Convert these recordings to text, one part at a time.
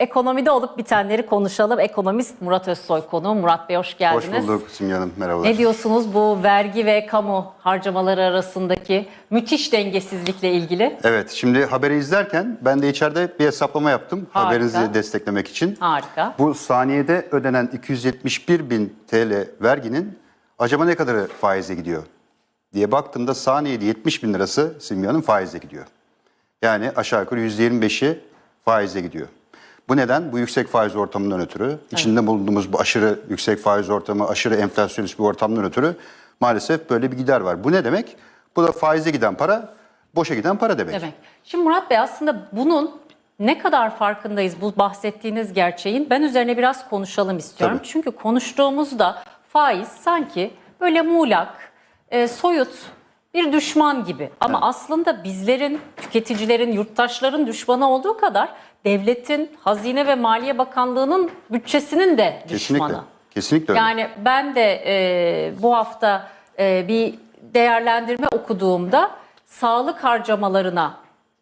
Ekonomide olup bitenleri konuşalım. Ekonomist Murat Özsoy konu. Murat Bey hoş geldiniz. Hoş bulduk Simge Hanım, merhabalar. Ne diyorsunuz bu vergi ve kamu harcamaları arasındaki müthiş dengesizlikle ilgili? Evet, şimdi haberi izlerken ben de içeride bir hesaplama yaptım Harika. haberinizi desteklemek için. Harika. Bu saniyede ödenen 271 bin TL verginin acaba ne kadarı faize gidiyor diye baktığımda saniyede 70 bin lirası Simge Hanım faize gidiyor. Yani aşağı yukarı %25'i faize gidiyor. Bu neden? Bu yüksek faiz ortamından ötürü, içinde bulunduğumuz bu aşırı yüksek faiz ortamı, aşırı enflasyonist bir ortamdan ötürü maalesef böyle bir gider var. Bu ne demek? Bu da faize giden para, boşa giden para demek. Demek. Şimdi Murat Bey aslında bunun ne kadar farkındayız bu bahsettiğiniz gerçeğin? Ben üzerine biraz konuşalım istiyorum. Tabii. Çünkü konuştuğumuzda faiz sanki böyle muğlak, e, soyut bir düşman gibi. Ama aslında bizlerin, tüketicilerin, yurttaşların düşmanı olduğu kadar devletin, Hazine ve Maliye Bakanlığı'nın bütçesinin de düşmanı. Kesinlikle. Kesinlikle öyle. Yani ben de e, bu hafta e, bir değerlendirme okuduğumda sağlık harcamalarına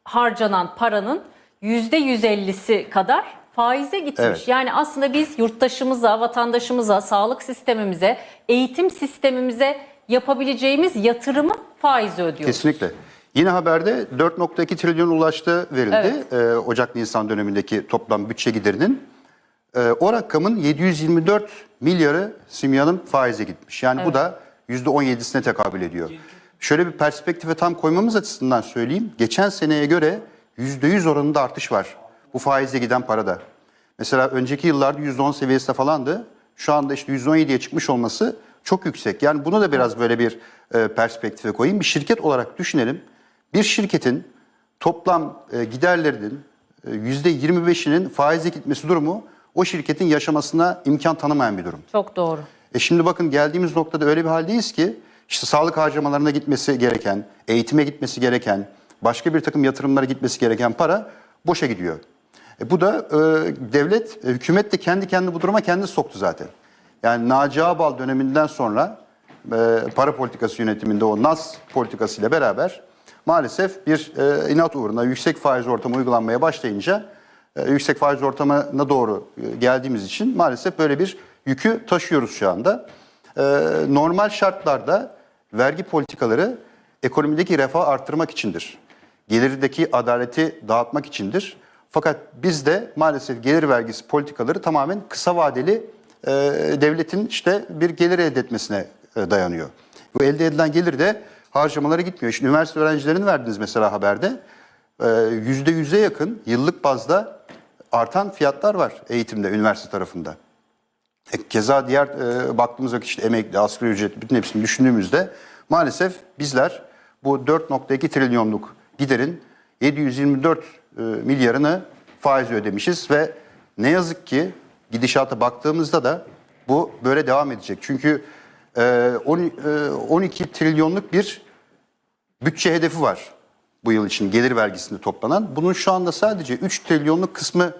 harcanan paranın yüzde 150'si kadar faize gitmiş. Evet. Yani aslında biz yurttaşımıza, vatandaşımıza, sağlık sistemimize, eğitim sistemimize yapabileceğimiz yatırımı faize ödüyoruz. Kesinlikle. Yine haberde 4.2 trilyon ulaştığı verildi. Evet. Ee, Ocak-Nisan dönemindeki toplam bütçe giderinin. Ee, o rakamın 724 milyarı Simya'nın faize gitmiş. Yani bu da %17'sine tekabül ediyor. Şöyle bir perspektife tam koymamız açısından söyleyeyim. Geçen seneye göre %100 oranında artış var bu faize giden parada. Mesela önceki yıllarda %10 seviyesinde falandı. Şu anda işte %17'ye çıkmış olması çok yüksek. Yani bunu da biraz böyle bir e, perspektife koyayım. Bir şirket olarak düşünelim. Bir şirketin toplam e, giderlerinin e, %25'inin faize gitmesi durumu o şirketin yaşamasına imkan tanımayan bir durum. Çok doğru. E şimdi bakın geldiğimiz noktada öyle bir haldeyiz ki işte sağlık harcamalarına gitmesi gereken, eğitime gitmesi gereken, başka bir takım yatırımlara gitmesi gereken para boşa gidiyor. E bu da e, devlet, e, hükümet de kendi kendi bu duruma kendi soktu zaten. Yani Naci Ağbal döneminden sonra e, para politikası yönetiminde o NAS politikasıyla beraber maalesef bir e, inat uğruna yüksek faiz ortamı uygulanmaya başlayınca e, yüksek faiz ortamına doğru e, geldiğimiz için maalesef böyle bir yükü taşıyoruz şu anda. E, normal şartlarda vergi politikaları ekonomideki refah arttırmak içindir. Gelirdeki adaleti dağıtmak içindir. Fakat bizde maalesef gelir vergisi politikaları tamamen kısa vadeli e, devletin işte bir gelir elde etmesine e, dayanıyor. Bu elde edilen gelir de harcamalara gitmiyor. Şimdi üniversite öğrencilerini verdiniz mesela haberde. Ee, Yüzde yüze yakın yıllık bazda artan fiyatlar var eğitimde, üniversite tarafında. E, keza diğer e, baktığımız vakit işte emekli, asgari ücret bütün hepsini düşündüğümüzde maalesef bizler bu 4.2 trilyonluk giderin 724 e, milyarını faiz ödemişiz ve ne yazık ki gidişata baktığımızda da bu böyle devam edecek. Çünkü e, on- e, 12 trilyonluk bir bütçe hedefi var bu yıl için gelir vergisinde toplanan. Bunun şu anda sadece 3 trilyonluk kısmı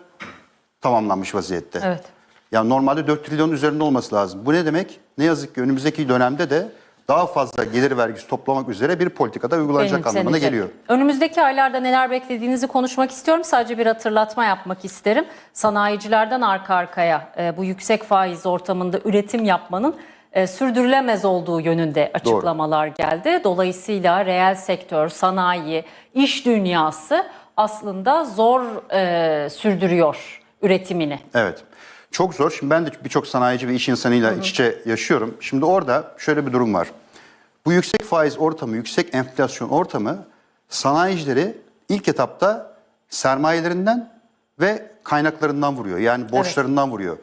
tamamlanmış vaziyette. Evet. Yani normalde 4 trilyon üzerinde olması lazım. Bu ne demek? Ne yazık ki önümüzdeki dönemde de daha fazla gelir vergisi toplamak üzere bir politikada uygulanacak anlamına Benimsenecek. geliyor. Önümüzdeki aylarda neler beklediğinizi konuşmak istiyorum. Sadece bir hatırlatma yapmak isterim. Sanayicilerden arka arkaya e, bu yüksek faiz ortamında üretim yapmanın e, sürdürülemez olduğu yönünde açıklamalar geldi. Dolayısıyla reel sektör, sanayi, iş dünyası aslında zor e, sürdürüyor üretimini. Evet. Çok zor. Şimdi ben de birçok sanayici ve iş insanıyla iç içe yaşıyorum. Şimdi orada şöyle bir durum var. Bu yüksek faiz ortamı, yüksek enflasyon ortamı sanayicileri ilk etapta sermayelerinden ve kaynaklarından vuruyor. Yani borçlarından vuruyor.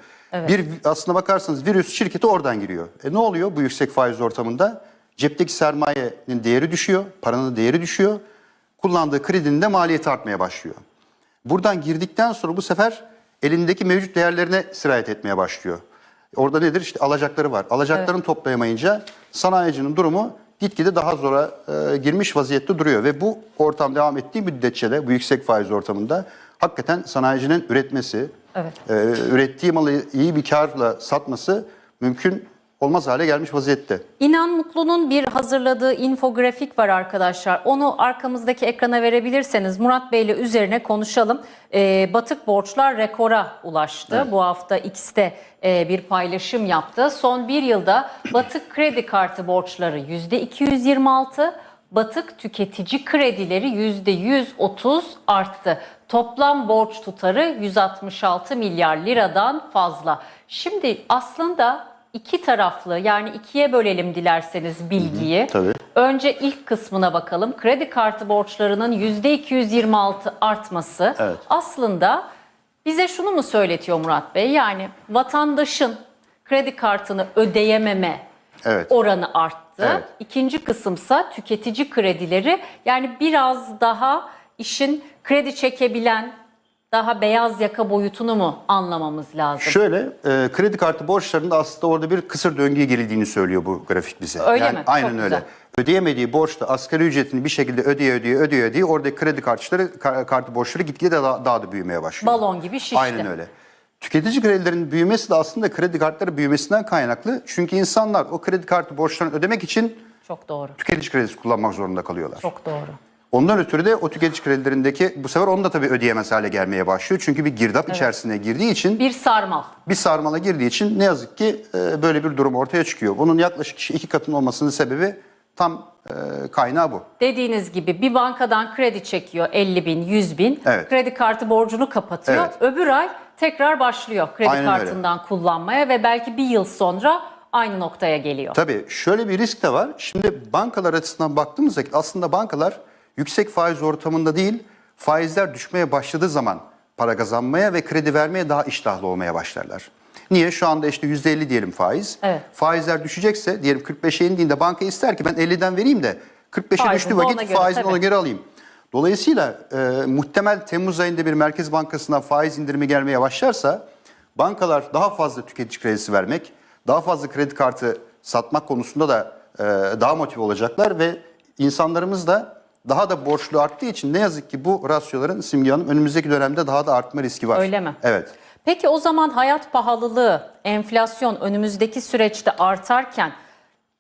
Bir aslına bakarsanız virüs şirketi oradan giriyor. E ne oluyor bu yüksek faiz ortamında? Cepteki sermayenin değeri düşüyor, paranın değeri düşüyor. Kullandığı kredinin de maliyeti artmaya başlıyor. Buradan girdikten sonra bu sefer elindeki mevcut değerlerine sirayet etmeye başlıyor. Orada nedir? İşte alacakları var. Alacaklarını toplayamayınca sanayicinin durumu gitgide daha zora e, girmiş vaziyette duruyor. Ve bu ortam devam ettiği müddetçe de bu yüksek faiz ortamında hakikaten sanayicinin üretmesi, Evet. e, ürettiği malı iyi bir karla satması mümkün olmaz hale gelmiş vaziyette. İnan Mutlu'nun bir hazırladığı infografik var arkadaşlar. Onu arkamızdaki ekrana verebilirseniz Murat Bey ile üzerine konuşalım. Ee, batık borçlar rekora ulaştı. Bu hafta X'te e, bir paylaşım yaptı. Son bir yılda batık kredi kartı borçları %226, batık tüketici kredileri %130 arttı. Toplam borç tutarı 166 milyar liradan fazla. Şimdi aslında iki taraflı yani ikiye bölelim dilerseniz bilgiyi. tabii. Önce ilk kısmına bakalım. Kredi kartı borçlarının %226 artması Evet. aslında bize şunu mu söyletiyor Murat Bey? Yani vatandaşın kredi kartını ödeyememe Evet. oranı arttı. Evet. İkinci kısımsa tüketici kredileri yani biraz daha işin kredi çekebilen daha beyaz yaka boyutunu mu anlamamız lazım? Şöyle, e, kredi kartı borçlarında aslında orada bir kısır döngüye girildiğini söylüyor bu grafik bize. Öyle yani mi? Aynen Çok öyle. güzel. Ödeyemediği borçta asgari ücretini bir şekilde ödeye ödeye ödeye ödeye oradaki kredi kartları ka- kartı borçları gitgide daha, daha da büyümeye başlıyor. Balon gibi şişti. Aynen öyle. Tüketici kredilerin büyümesi de aslında kredi kartları büyümesinden kaynaklı. Çünkü insanlar o kredi kartı borçlarını ödemek için Çok doğru. tüketici kredisi kullanmak zorunda kalıyorlar. Çok doğru. Ondan ötürü de o tüketici kredilerindeki bu sefer onu da tabii ödeyemez hale gelmeye başlıyor. Çünkü bir girdap içerisine girdiği için Bir sarmal. bir sarmala girdiği için ne yazık ki e, böyle bir durum ortaya çıkıyor. Bunun yaklaşık iki katının olmasının sebebi tam e, kaynağı bu. Dediğiniz gibi bir bankadan kredi çekiyor 50 bin, 100 bin. Evet. Kredi kartı borcunu kapatıyor. Evet. Öbür ay tekrar başlıyor kredi Aynen öyle. kartından kullanmaya ve belki bir yıl sonra aynı noktaya geliyor. Tabii şöyle bir risk de var. Şimdi bankalar açısından baktığımızda aslında bankalar yüksek faiz ortamında değil, faizler düşmeye başladığı zaman para kazanmaya ve kredi vermeye daha iştahlı olmaya başlarlar. Niye? Şu anda işte %50 diyelim faiz. Evet. Faizler düşecekse diyelim 45'e indiğinde banka ister ki ben 50'den vereyim de 45'e Faizini düştüğü de ona vakit göre, faizini tabii. ona göre alayım. Dolayısıyla e, muhtemel Temmuz ayında bir Merkez Bankası'ndan faiz indirimi gelmeye başlarsa bankalar daha fazla tüketici kredisi vermek, daha fazla kredi kartı satmak konusunda da e, daha motive olacaklar ve insanlarımız da daha da borçlu arttığı için ne yazık ki bu rasyoların Simge Hanım önümüzdeki dönemde daha da artma riski var. Öyle mi? Evet. Peki o zaman hayat pahalılığı, enflasyon önümüzdeki süreçte artarken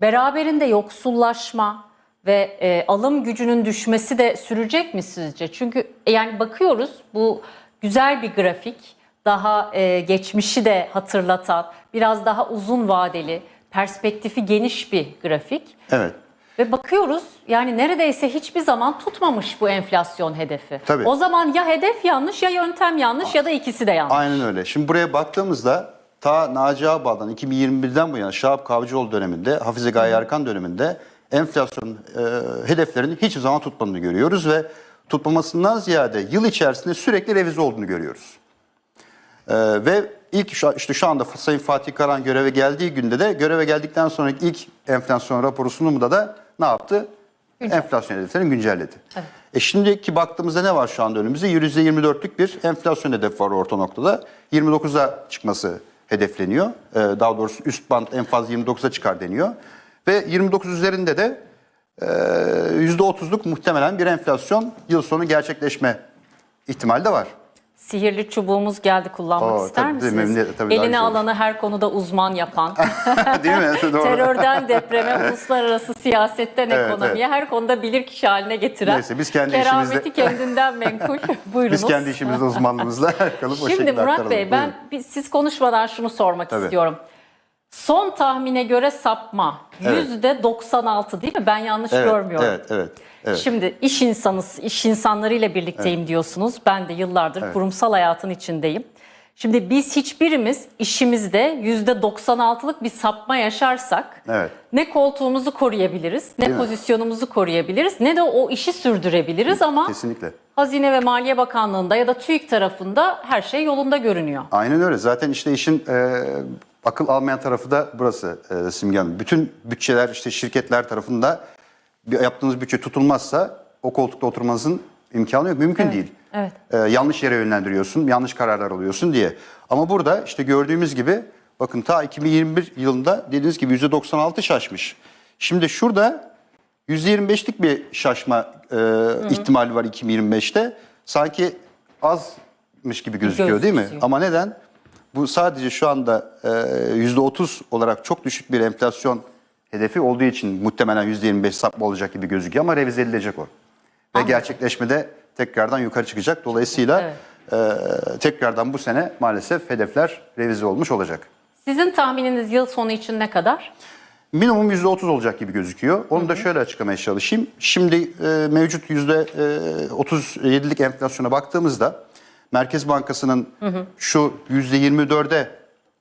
beraberinde yoksullaşma ve e, alım gücünün düşmesi de sürecek mi sizce? Çünkü e, yani bakıyoruz bu güzel bir grafik, daha e, geçmişi de hatırlatan, biraz daha uzun vadeli, perspektifi geniş bir grafik. Evet. Ve bakıyoruz yani neredeyse hiçbir zaman tutmamış bu enflasyon hedefi. Tabii. O zaman ya hedef yanlış ya yöntem yanlış ya da ikisi de yanlış. Aynen öyle. Şimdi buraya baktığımızda ta Naci Ağbal'dan 2021'den bu yana Şahap Kavcıoğlu döneminde, Hafize Gaye Erkan döneminde enflasyon e, hedeflerinin hiçbir zaman tutmadığını görüyoruz ve tutmamasından ziyade yıl içerisinde sürekli revize olduğunu görüyoruz. E, ve ilk şu, işte şu anda Sayın Fatih Karan göreve geldiği günde de göreve geldikten sonraki ilk enflasyon raporu sunumunda da ne yaptı? Enflasyon hedeflerini güncelledi. E şimdiki baktığımızda ne var şu anda önümüzde? %24'lük bir enflasyon hedefi var orta noktada. 29'a çıkması hedefleniyor. E, daha doğrusu üst band en fazla 29'a çıkar deniyor. Ve 29 üzerinde de e, %30'luk muhtemelen bir enflasyon yıl sonu gerçekleşme ihtimali de var. Sihirli çubuğumuz geldi kullanmak Oo, ister tabii, misiniz? memnun- tabii, daha Eline güzel olur. alanı her konuda uzman yapan, Değil mi? Doğru. terörden depreme, uluslararası siyasetten Evet, ekonomiye her konuda bilirkişi haline getiren, Neyse, biz kendi kerameti işimizde- kendinden menkul. Buyurunuz. Biz kendi işimizde uzmanlığımızla kalıp o Şimdi şekilde Murat aktaralım. Bey ben Buyurun. bir- siz konuşmadan şunu sormak Tabii. istiyorum. Son tahmine göre sapma Evet. yüzde 96 değil mi? Ben yanlış Evet, görmüyorum. evet, evet, evet. Şimdi iş insanı, iş insanlarıyla birlikteyim diyorsunuz. Ben de yıllardır kurumsal hayatın içindeyim. Şimdi biz hiçbirimiz işimizde yüzde 96'lık bir sapma yaşarsak Evet. ne koltuğumuzu koruyabiliriz, ne Değil mi? pozisyonumuzu koruyabiliriz, ne de o işi sürdürebiliriz ama Kesinlikle. Hazine ve Maliye Bakanlığı'nda ya da TÜİK tarafında her şey yolunda görünüyor. Aynen öyle. Zaten işte işin e, akıl almayan tarafı da burası e, Simge Hanım. Bütün bütçeler işte şirketler tarafında bir yaptığınız bütçe tutulmazsa o koltukta oturmanızın imkanı yok. Mümkün değil. evet. E, yanlış yere yönlendiriyorsun, yanlış kararlar alıyorsun diye. Ama burada işte gördüğümüz gibi bakın ta 2021 yılında dediğiniz gibi %96 şaşmış. Şimdi şurada %25'lik bir şaşma e, ihtimali var 2025'te. Sanki azmış gibi gözüküyor değil mi? Gözüküyor. Ama neden? Bu sadece şu anda e, %30 olarak çok düşük bir enflasyon hedefi olduğu için muhtemelen %25 sapma olacak gibi gözüküyor ama revize edilecek o. Ve gerçekleşmede tekrardan yukarı çıkacak. Dolayısıyla e, tekrardan bu sene maalesef hedefler revize olmuş olacak. Sizin tahmininiz yıl sonu için ne kadar? Minimum %30 olacak gibi gözüküyor. Onu da şöyle açıklamaya çalışayım. Şimdi e, mevcut %37'lik enflasyona baktığımızda Merkez Bankası'nın şu %24'e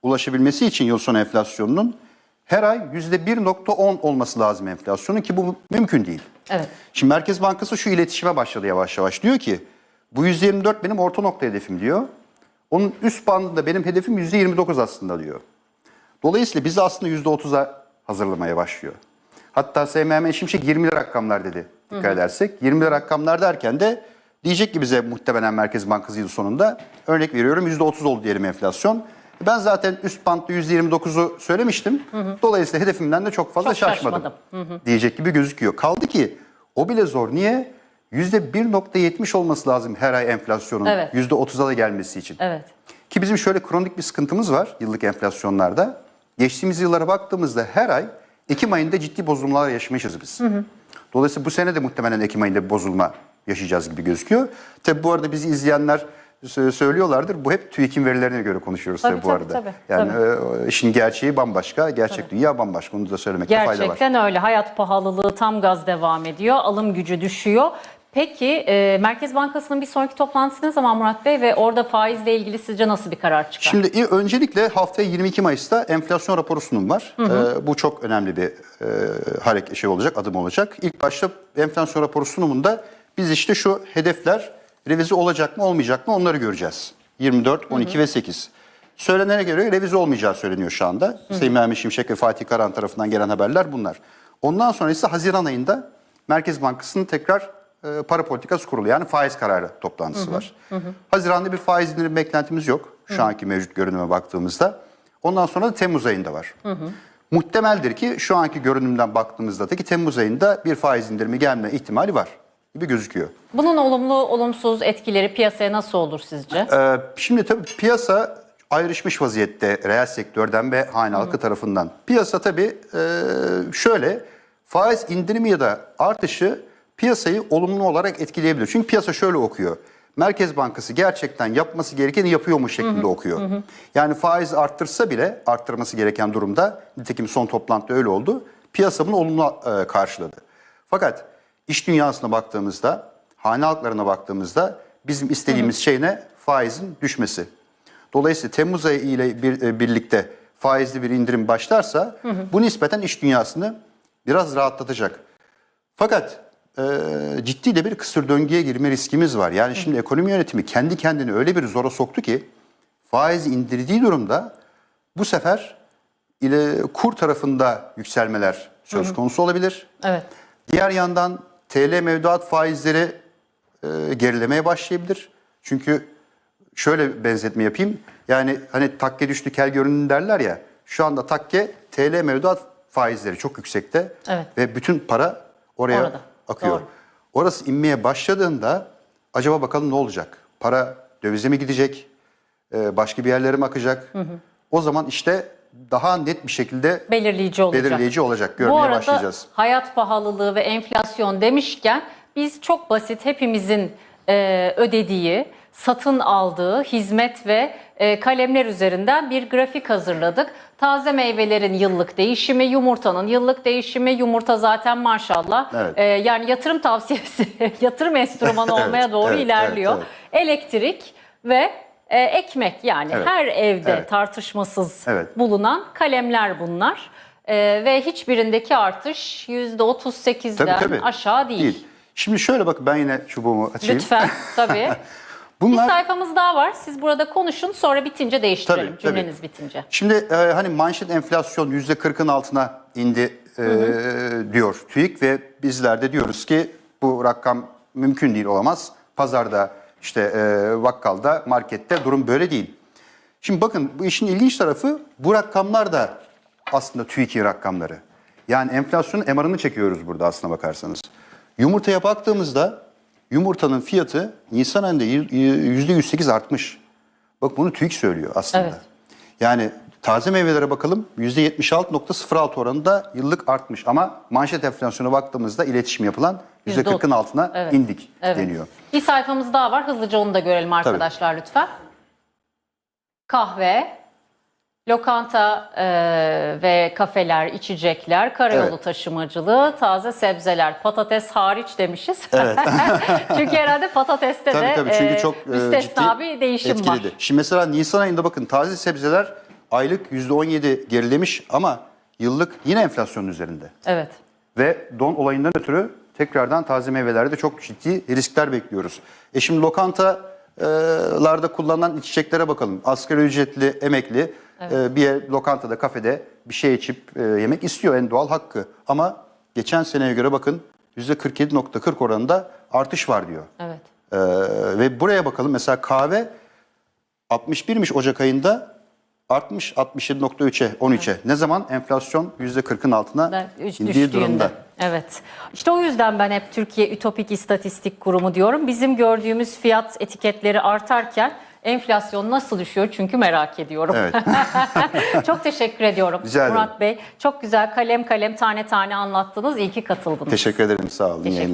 ulaşabilmesi için yıl sonu enflasyonunun her ay %1.10 olması lazım enflasyonun ki bu mümkün değil. Evet. Şimdi Merkez Bankası şu iletişime başladı yavaş yavaş. Diyor ki bu %24 benim orta nokta hedefim diyor. Onun üst bandında benim hedefim %29 aslında diyor. Dolayısıyla bizi aslında %30'a hazırlamaya başlıyor. Hatta SMM Şimşek 20'li rakamlar dedi dikkat edersek. 20'li rakamlar derken de diyecek ki bize muhtemelen Merkez Bankası yıl sonunda örnek veriyorum %30 oldu diyelim enflasyon. Ben zaten üst bantta %29'u söylemiştim. Dolayısıyla hedefimden de çok fazla Çok şaşmadım. şaşmadım. Diyecek gibi gözüküyor. Kaldı ki o bile zor. Niye? %1.70 olması lazım her ay enflasyonun Evet. %30'a da gelmesi için. Evet. Ki bizim şöyle kronik bir sıkıntımız var yıllık enflasyonlarda. Geçtiğimiz yıllara baktığımızda her ay Ekim ayında ciddi bozulmalar yaşamışız biz. Dolayısıyla bu sene de muhtemelen Ekim ayında bir bozulma yaşayacağız gibi gözüküyor. Tabi bu arada bizi izleyenler sö- söylüyorlardır. Bu hep TÜİK'in verilerine göre konuşuyoruz tabii, Tabii, bu tabii, arada. tabii, yani tabii. e, işin gerçeği bambaşka, gerçek dünya bambaşka. Onu da söylemekte fayda var. Gerçekten öyle. Hayat pahalılığı tam gaz devam ediyor. Alım gücü düşüyor. Peki e, Merkez Bankası'nın bir sonraki toplantısı ne zaman Murat Bey ve orada faizle ilgili sizce nasıl bir karar çıkar? Şimdi öncelikle haftaya 22 Mayıs'ta enflasyon raporu sunum var. Ee, bu çok önemli bir e, hareket şey olacak, adım olacak. İlk başta enflasyon raporu sunumunda biz işte şu hedefler revize olacak mı olmayacak mı onları göreceğiz. 24, 12 ve 8. Söylenene göre revize olmayacağı söyleniyor şu anda. Sayın Mehmet Şimşek ve Fatih Karan tarafından gelen haberler bunlar. Ondan sonra ise Haziran ayında Merkez Bankası'nın tekrar e, para politikası kurulu yani faiz kararı toplantısı var. Haziran'da bir faiz indirim beklentimiz yok şu anki mevcut görünüme baktığımızda. Ondan sonra da Temmuz ayında var. Muhtemeldir ki şu anki görünümden baktığımızda da ki Temmuz ayında bir faiz indirimi gelme ihtimali var gibi gözüküyor. Bunun olumlu olumsuz etkileri piyasaya nasıl olur sizce? Ee, şimdi tabii piyasa ayrışmış vaziyette reel sektörden ve hane halkı tarafından. Piyasa tabii e, şöyle faiz indirimi ya da artışı piyasayı olumlu olarak etkileyebilir. Çünkü piyasa şöyle okuyor. Merkez Bankası gerçekten yapması gerekeni yapıyormuş şeklinde okuyor. Yani faiz arttırsa bile arttırması gereken durumda nitekim son toplantıda öyle oldu. Piyasa bunu olumlu e, karşıladı. Fakat iş dünyasına baktığımızda, hane halklarına baktığımızda bizim istediğimiz şey ne? Faizin düşmesi. Dolayısıyla Temmuz ayı ile bir, e, birlikte faizli bir indirim başlarsa bu nispeten iş dünyasını biraz rahatlatacak. Fakat e, ciddi de bir kısır döngüye girme riskimiz var. Yani şimdi ekonomi yönetimi kendi kendini öyle bir zora soktu ki faiz indirdiği durumda bu sefer ile kur tarafında yükselmeler söz konusu olabilir. Evet. Diğer yandan TL mevduat faizleri e, gerilemeye başlayabilir. Çünkü şöyle benzetme yapayım. Yani hani takke düştü kel göründü derler ya. Şu anda takke TL mevduat faizleri çok yüksekte. Evet. Ve bütün para oraya Orada. akıyor. Doğru. Orası inmeye başladığında acaba bakalım ne olacak? Para dövize mi gidecek? E, başka bir yerlere mi akacak? O zaman işte daha net bir şekilde Belirleyici olacak. belirleyici olacak. Bu Görmeye arada başlayacağız. hayat pahalılığı ve enflasyon demişken biz çok basit hepimizin e, ödediği, satın aldığı hizmet ve e, kalemler üzerinden bir grafik hazırladık. Taze meyvelerin yıllık değişimi, yumurtanın yıllık değişimi, yumurta zaten maşallah Evet. e, yani yatırım tavsiyesi, yatırım enstrümanı Evet, olmaya doğru evet, ilerliyor. evet, Elektrik ve e, ekmek yani Evet, her evde evet. tartışmasız Evet. bulunan kalemler bunlar. Ee, ve hiçbirindeki artış %38'den aşağı değil. Şimdi şöyle bak ben yine çubuğumu açayım. Lütfen tabii. bir Bunlar sayfamız daha var. Siz burada konuşun sonra bitince değiştirelim Tabii, tabii. cümleniz bitince. şimdi e, hani manşet enflasyon yüzde 40'ın altına indi e, diyor TÜİK ve bizler de diyoruz ki bu rakam mümkün değil olamaz. Pazarda işte e, bakkalda markette durum böyle değil. Şimdi bakın bu işin ilginç tarafı bu rakamlar da aslında TÜİK'in rakamları. Yani enflasyonun MR'ını çekiyoruz burada aslına bakarsanız. Yumurtaya baktığımızda yumurtanın fiyatı Nisan ayında %108 artmış. Bak bunu TÜİK söylüyor aslında. Evet. Yani taze meyvelere bakalım %76.06 oranında yıllık artmış. Ama manşet enflasyona baktığımızda iletişim yapılan %40'ın altına Evet. indik Evet. deniyor. Bir sayfamız daha var. Hızlıca onu da görelim arkadaşlar lütfen. Kahve, lokanta e, ve kafeler, içecekler, karayolu Evet. taşımacılığı, taze sebzeler, patates hariç demişiz. Çünkü herhalde patateste Tabii de tabii çünkü e, çok e, müstesna ciddi bir değişim etkiledi. var. Şimdi mesela Nisan ayında bakın taze sebzeler aylık %17 gerilemiş ama yıllık yine enflasyonun üzerinde. Evet. Ve don olayından ötürü tekrardan taze meyvelerde çok ciddi riskler bekliyoruz. E şimdi lokantalarda kullanılan içeceklere bakalım. Asgari ücretli, emekli e, bir yer, lokantada, kafede bir şey içip e, yemek istiyor en doğal hakkı. Ama geçen seneye göre bakın %47.40 oranında artış var diyor. Evet. Ee, ve buraya bakalım mesela kahve 61'miş Ocak ayında artmış 67.3'e 13'e. Ne zaman? Enflasyon %40'ın altına üç- indiği durumda. Evet. İşte o yüzden ben hep Türkiye Ütopik İstatistik Kurumu diyorum. Bizim gördüğümüz fiyat etiketleri artarken enflasyon nasıl düşüyor? Çünkü merak ediyorum. Evet. Çok teşekkür ediyorum Rica ederim. Murat Bey. Çok güzel kalem kalem tane tane anlattınız. İyi ki katıldınız. Teşekkür ederim. Sağ olun. Teşekkür.